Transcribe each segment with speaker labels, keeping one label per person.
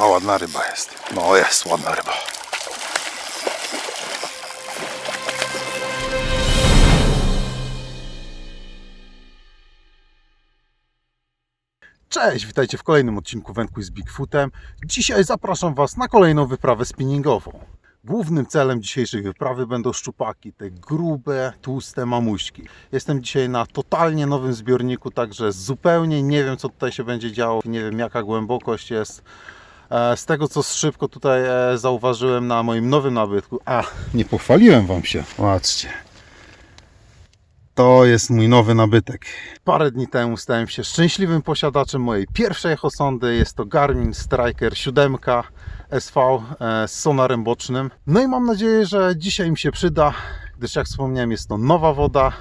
Speaker 1: No ładna ryba jest. No jest ładna ryba. Cześć, witajcie w kolejnym odcinku Wędkuj z Bigfootem. Dzisiaj zapraszam Was na kolejną wyprawę spinningową. Głównym celem dzisiejszej wyprawy będą szczupaki, te grube, tłuste mamuśki. Jestem dzisiaj na totalnie nowym zbiorniku, także zupełnie nie wiem co tutaj się będzie działo, nie wiem jaka głębokość jest. E, Z tego co szybko tutaj e, zauważyłem na moim nowym nabytku, a nie pochwaliłem Wam się, patrzcie. To jest mój nowy nabytek. Parę dni temu stałem się szczęśliwym posiadaczem mojej pierwszej echosondy. Jest to Garmin Striker 7 SV e, z sonarem bocznym. No i mam nadzieję, że dzisiaj mi się przyda, gdyż jak wspomniałem jest to nowa woda,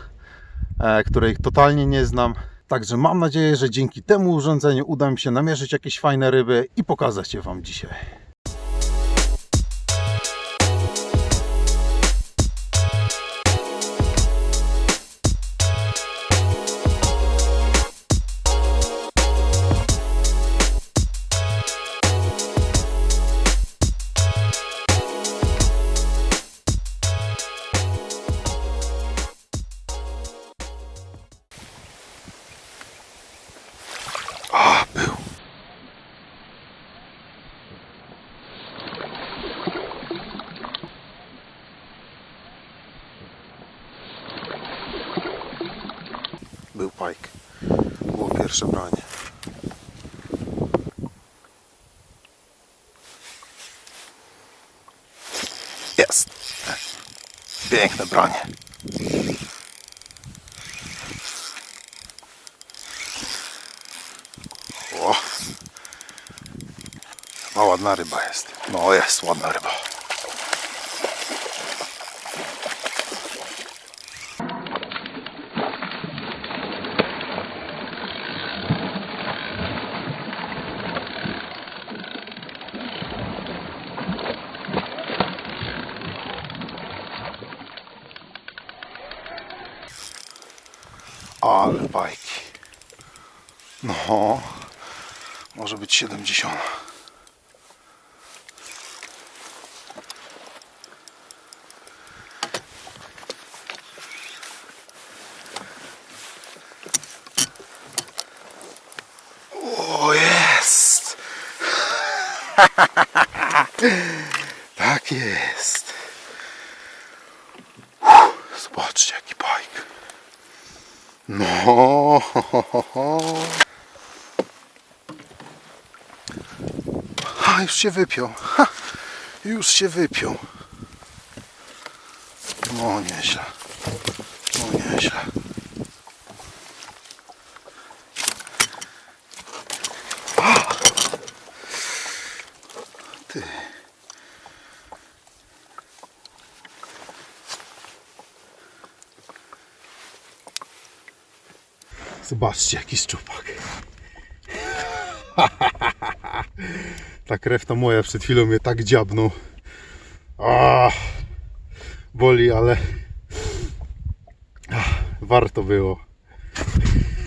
Speaker 1: której totalnie nie znam. Także mam nadzieję, że dzięki temu urządzeniu uda mi się namierzyć jakieś fajne ryby i pokazać je Wam dzisiaj. Pierwsze branie. Jest. Piękne branie. O. No ładna ryba jest. No jest ładna ryba. Ale bajki. No. Może być 70. O, jest! tak jest. Zobaczcie, jaki bajk. No. A, już się wypiął. Ha, już się wypiął. No nieźle. No nieźle. Zobaczcie jaki szczupak. Ta krew to moja przed chwilą mnie tak dziabnął. Ah, boli, ale ah, warto było.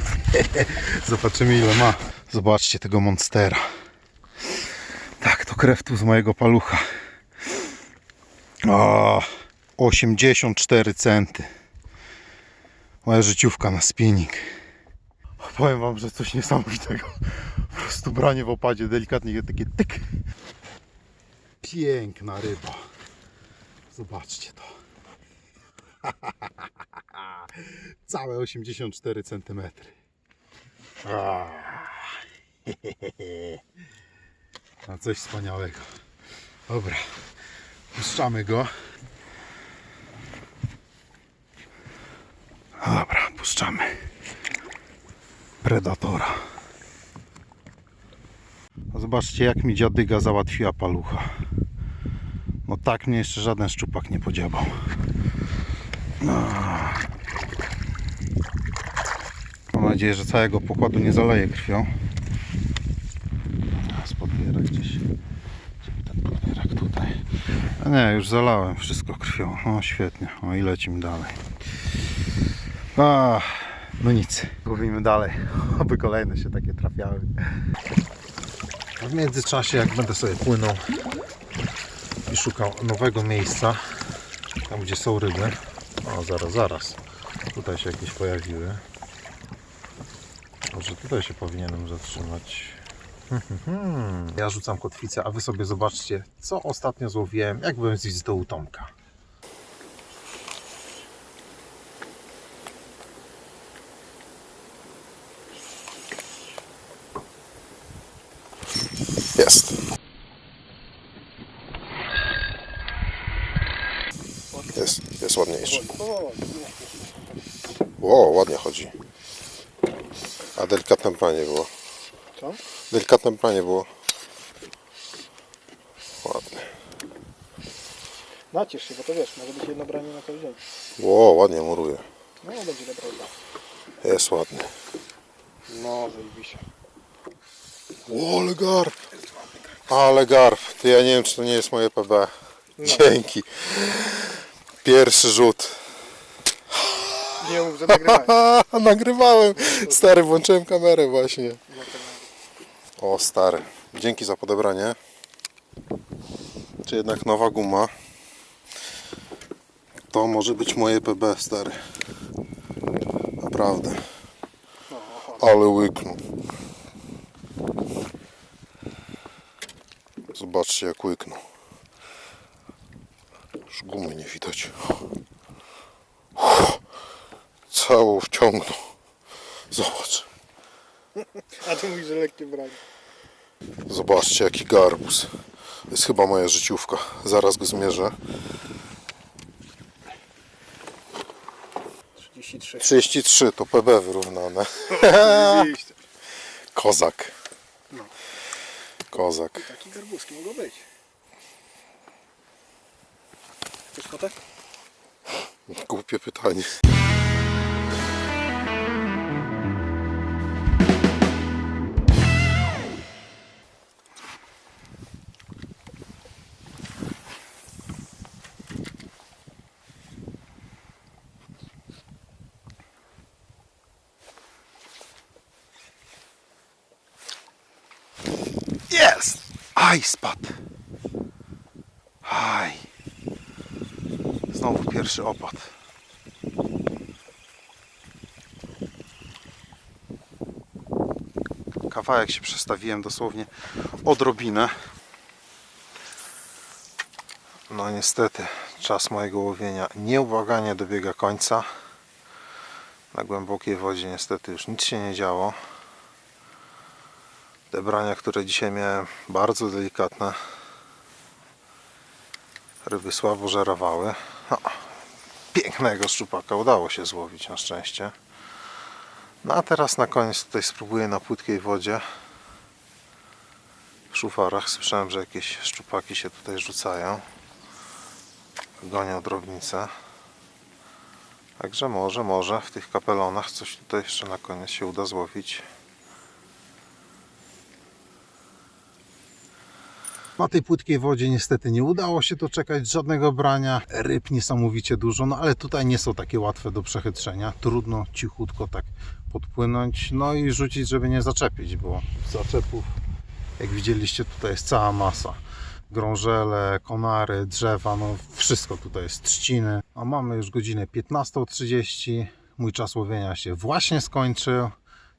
Speaker 1: Zobaczymy ile ma. Zobaczcie tego monstera. Tak, to krew tu z mojego palucha. Ah, 84 centy. Moja życiówka na spinning. Powiem wam, że coś niesamowitego. Po prostu branie w opadzie, delikatnie takie tyk. Piękna ryba. Zobaczcie to. Całe 84 cm. A coś wspaniałego. Dobra, puszczamy go. Dobra, puszczamy. Predatora. Zobaczcie jak mi dziadyga załatwiła palucha. No tak mnie jeszcze żaden szczupak nie podziabał. No. Mam nadzieję, że całego pokładu nie zaleje krwią. Jest podbierak gdzieś. Gdzie ten podbierak tutaj? A nie, już zalałem wszystko krwią. O świetnie. O i lecimy dalej. A, no nic. Głowimy dalej. Oby kolejne się takie trafiały.
Speaker 2: W międzyczasie, jak będę sobie płynął i szukał nowego miejsca, tam gdzie są ryby. O, zaraz, zaraz. Tutaj się jakieś pojawiły. Może tutaj się powinienem zatrzymać. Ja rzucam kotwicę, a wy sobie zobaczcie, co ostatnio złowiłem, jak byłem z wizytą u Tomka.
Speaker 1: Jest. Jest, jest ładniejszy. O, ładnie chodzi. A delikatne pranie było.
Speaker 3: Co?
Speaker 1: Delikatne pranie było. Ładnie.
Speaker 3: Nacisz się, bo to wiesz, może być jedno branie na cały dzień.
Speaker 1: O, ładnie muruje.
Speaker 3: No będzie dobra.
Speaker 1: Jest ładny.
Speaker 3: No, się.
Speaker 1: O, ale garb. Ale garb. Ty ja nie wiem, czy to nie jest moje PB. Dzięki. Pierwszy rzut.
Speaker 3: Nie mów, że nagrywaj.
Speaker 1: A, nagrywałem. Stary, włączyłem kamerę właśnie. O, stary. Dzięki za podebranie. Czy jednak nowa guma? To może być moje PB, stary. Naprawdę. Ale łyknął. Zobaczcie, jak łyknął. Już gumy nie widać. Całą wciągnął. Zobacz.
Speaker 3: A ty mówisz, że lekkie branie.
Speaker 1: Zobaczcie jaki garbus. To jest chyba moja życiówka. Zaraz go zmierzę.
Speaker 3: 33.
Speaker 1: 33 to PB wyrównane. Kozak.
Speaker 3: No.
Speaker 1: Kozak.
Speaker 3: Taki garbuski mogą być. Chcesz fotę?
Speaker 1: Głupie pytanie. Jest! Aj, spadł. Aj. Znowu pierwszy opad. Kawałek się przestawiłem dosłownie odrobinę. No niestety czas mojego łowienia nieubłaganie dobiega końca. Na głębokiej wodzie niestety już nic się nie działo. Te brania, które dzisiaj miałem, bardzo delikatne. Ryby słabo żerowały. No, pięknego szczupaka udało się złowić na szczęście. No a teraz na koniec tutaj spróbuję na płytkiej wodzie. W szufarach słyszałem, że jakieś szczupaki się tutaj rzucają. Gonią drobnicę. Także może, może w tych kapelonach coś tutaj jeszcze na koniec się uda złowić. Na tej płytkiej wodzie niestety nie udało się doczekać żadnego brania. Ryb niesamowicie dużo, no ale tutaj nie są takie łatwe do przechytrzenia. Trudno cichutko tak podpłynąć, no i rzucić, żeby nie zaczepić, bo zaczepów, jak widzieliście, tutaj jest cała masa. Grążele, konary, drzewa, no wszystko tutaj jest, trzciny. A mamy już godzinę 15.30. Mój czas łowienia się właśnie skończył.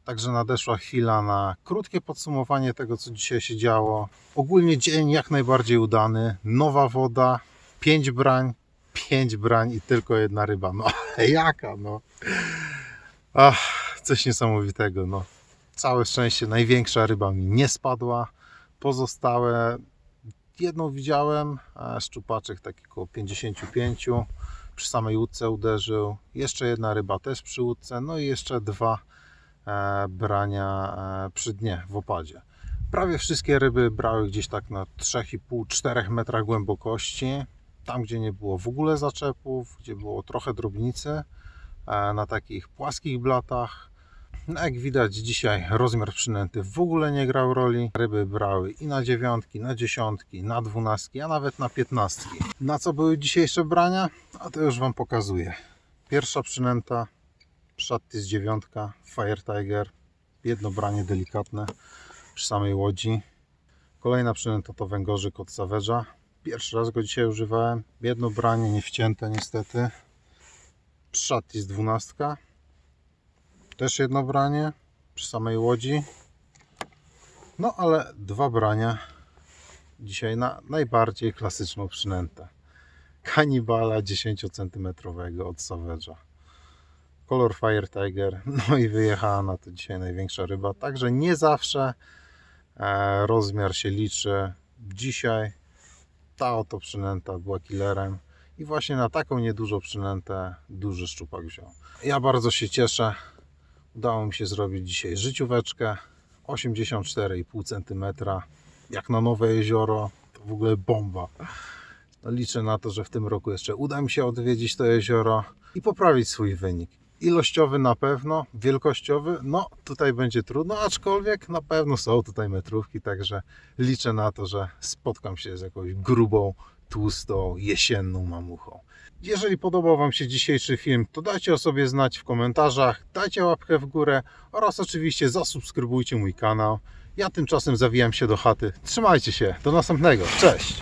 Speaker 1: Także nadeszła chwila na krótkie podsumowanie tego, co dzisiaj się działo. Ogólnie dzień jak najbardziej udany. Nowa woda, 5 brań, 5 brań i tylko jedna ryba. No jaka, no. Ach, coś niesamowitego, no. Całe szczęście, największa ryba mi nie spadła. Pozostałe, jedną widziałem, szczupaczek taki około 55 przy samej łódce uderzył. Jeszcze jedna ryba też przy łódce, no i jeszcze dwa brania e, przy dnie w opadzie. Prawie wszystkie ryby brały gdzieś tak na 3,5-4 metrach głębokości. Tam, gdzie nie było w ogóle zaczepów, gdzie było trochę drobnicy, e, na takich płaskich blatach. No jak widać dzisiaj rozmiar przynęty w ogóle nie grał roli. Ryby brały i na dziewiątki, na dziesiątki, na dwunastki, a nawet na piętnastki. Na co były dzisiejsze brania? A to już Wam pokazuję. Pierwsza przynęta Shattis dziewiątka, Fire Tiger, jedno branie delikatne przy samej łodzi. Kolejna przynęta to węgorzyk od Savage'a. Pierwszy raz go dzisiaj używałem. Jedno branie nie wcięte niestety. Przatis 12. Też jedno branie przy samej łodzi. No ale dwa brania dzisiaj na najbardziej klasyczną przynętę. Kanibala 10 cm od Savage'a. Kolor Fire Tiger. No i wyjechała na to dzisiaj największa ryba. Także nie zawsze e, rozmiar się liczy. Dzisiaj ta oto przynęta była killerem. I właśnie na taką niedużą przynętę duży szczupak wziął. Ja bardzo się cieszę. Udało mi się zrobić dzisiaj życióweczkę 84,5 cm. Jak na nowe jezioro, to w ogóle bomba. No liczę na to, że w tym roku jeszcze uda mi się odwiedzić to jezioro i poprawić swój wynik. Ilościowy na pewno, wielkościowy, no tutaj będzie trudno, aczkolwiek na pewno są tutaj metrówki, także liczę na to, że spotkam się z jakąś grubą, tłustą, jesienną mamuchą. Jeżeli podobał Wam się dzisiejszy film, to dajcie o sobie znać w komentarzach, dajcie łapkę w górę oraz oczywiście zasubskrybujcie mój kanał. Ja tymczasem zawijam się do chaty. Trzymajcie się, do następnego. Cześć!